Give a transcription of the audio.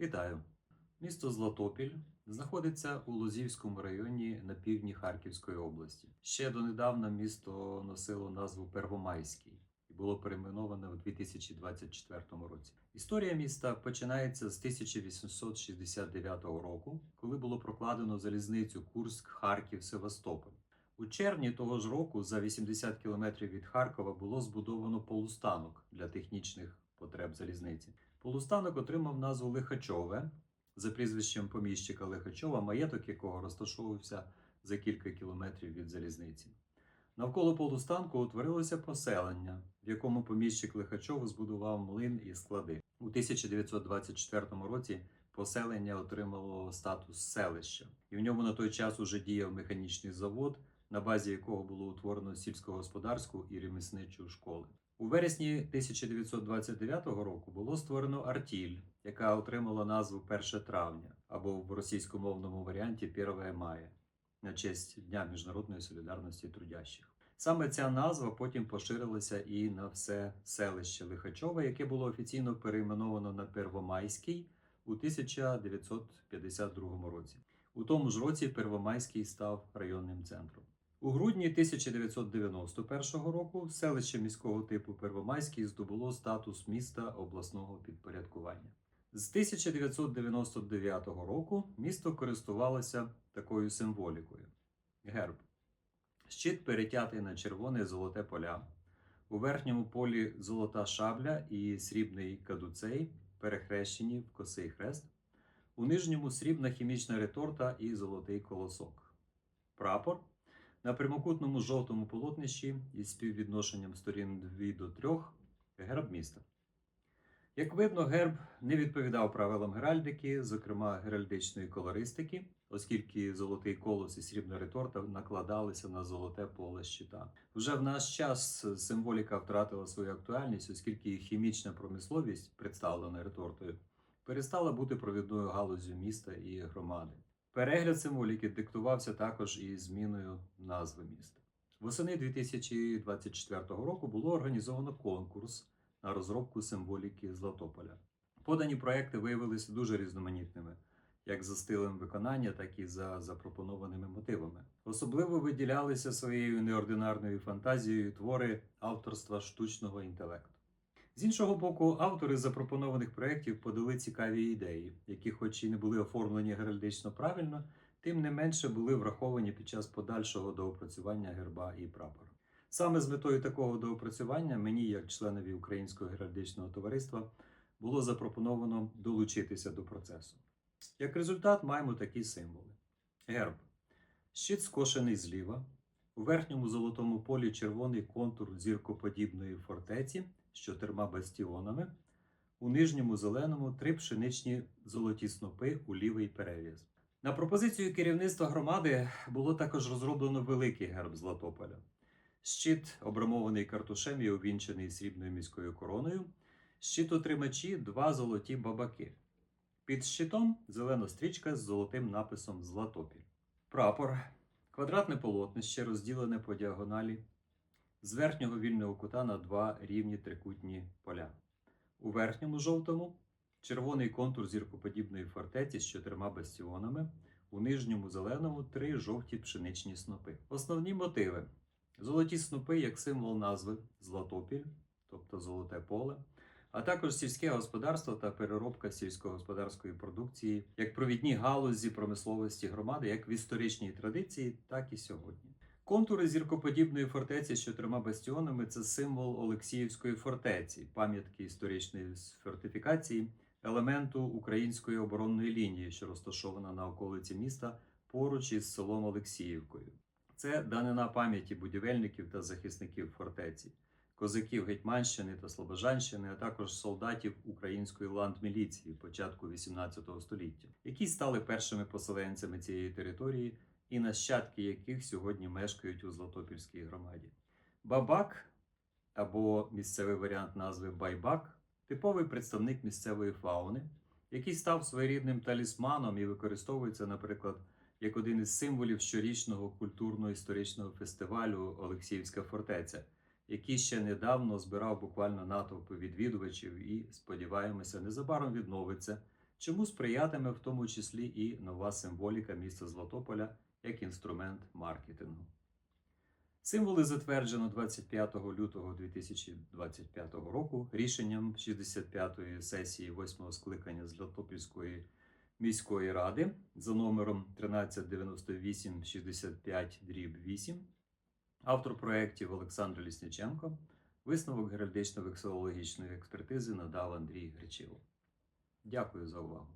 Вітаю! Місто Златопіль знаходиться у Лозівському районі на півдні Харківської області. Ще донедавна місто носило назву Первомайський і було перейменоване у 2024 році. Історія міста починається з 1869 року, коли було прокладено залізницю Курськ, Харків, Севастополь. У червні того ж року, за 80 кілометрів від Харкова, було збудовано полустанок для технічних потреб залізниці. Полустанок отримав назву Лихачове за прізвищем поміщика Лихачова, маєток якого розташовувався за кілька кілометрів від залізниці. Навколо полустанку утворилося поселення, в якому поміщик Лихачов збудував млин і склади. У 1924 році поселення отримало статус селища, і в ньому на той час уже діяв механічний завод, на базі якого було утворено сільськогосподарську і ремісничу школи. У вересні 1929 року було створено Артіль, яка отримала назву 1 травня або в російськомовному варіанті 1 мая на честь Дня міжнародної солідарності трудящих. Саме ця назва потім поширилася і на все селище Лихачове, яке було офіційно перейменовано на Первомайський у 1952 році. У тому ж році Первомайський став районним центром. У грудні 1991 року селище міського типу Первомайський здобуло статус міста обласного підпорядкування. З 1999 року місто користувалося такою символікою: герб. Щит перетятий на червоне золоте поля. У верхньому полі золота шабля і срібний кадуцей, перехрещені в косий хрест. У нижньому срібна хімічна реторта і золотий колосок. Прапор на прямокутному жовтому полотнищі із співвідношенням сторін 2 до 3 герб міста. Як видно, герб не відповідав правилам геральдики, зокрема геральдичної колористики, оскільки золотий колос і срібна реторта накладалися на золоте поле щита. Вже в наш час символіка втратила свою актуальність, оскільки хімічна промисловість, представлена ретортою, перестала бути провідною галузю міста і громади. Перегляд символіки диктувався також і зміною назви міста. Восени 2024 року було організовано конкурс на розробку символіки Златополя. Подані проекти виявилися дуже різноманітними, як за стилем виконання, так і за запропонованими мотивами. Особливо виділялися своєю неординарною фантазією твори авторства штучного інтелекту. З іншого боку, автори запропонованих проєктів подали цікаві ідеї, які, хоч і не були оформлені геральдично правильно, тим не менше були враховані під час подальшого доопрацювання герба і прапора. Саме з метою такого доопрацювання мені, як членові Українського геральдичного товариства, було запропоновано долучитися до процесу. Як результат, маємо такі символи: герб, щит скошений зліва, у верхньому золотому полі червоний контур зіркоподібної фортеці з чотирма бастіонами, у нижньому зеленому три пшеничні золоті снопи у лівий перев'яз. На пропозицію керівництва громади було також розроблено великий герб Златополя. Щит обрамований картушем і увінчений срібною міською короною. Щит отримачі два золоті бабаки. Під щитом зелена стрічка з золотим написом Златопіль. Прапор, квадратне полотнище, розділене по діагоналі, з верхнього вільного кута на два рівні трикутні поля. У верхньому жовтому червоний контур зіркоподібної фортеці з чотирма бастіонами, у нижньому зеленому три жовті пшеничні снопи. Основні мотиви: золоті снопи як символ назви Златопіль, тобто золоте поле, а також сільське господарство та переробка сільськогосподарської продукції як провідні галузі промисловості громади, як в історичній традиції, так і сьогодні. Контури зіркоподібної фортеці з чотирма бастіонами це символ Олексіївської фортеці, пам'ятки історичної фортифікації, елементу української оборонної лінії, що розташована на околиці міста поруч із селом Олексіївкою. Це данина пам'яті будівельників та захисників фортеці, козаків Гетьманщини та Слобожанщини, а також солдатів української ландміліції початку XVIII століття, які стали першими поселенцями цієї території і нащадки яких сьогодні мешкають у Златопільській громаді. Бабак або місцевий варіант назви Байбак типовий представник місцевої фауни, який став своєрідним талісманом і використовується, наприклад, як один із символів щорічного культурно-історичного фестивалю Олексіївська фортеця, який ще недавно збирав буквально натовпи відвідувачів і, сподіваємося, незабаром відновиться чому сприятиме в тому числі і нова символіка міста Златополя як інструмент маркетингу. Символи затверджено 25 лютого 2025 року рішенням 65-ї сесії 8-го скликання Златопільської міської ради за номером 1398 65 8 Автор проєктів Олександр Лісниченко. Висновок геральдично-вексилологічної експертизи надав Андрій Гречило. Дякую за увагу.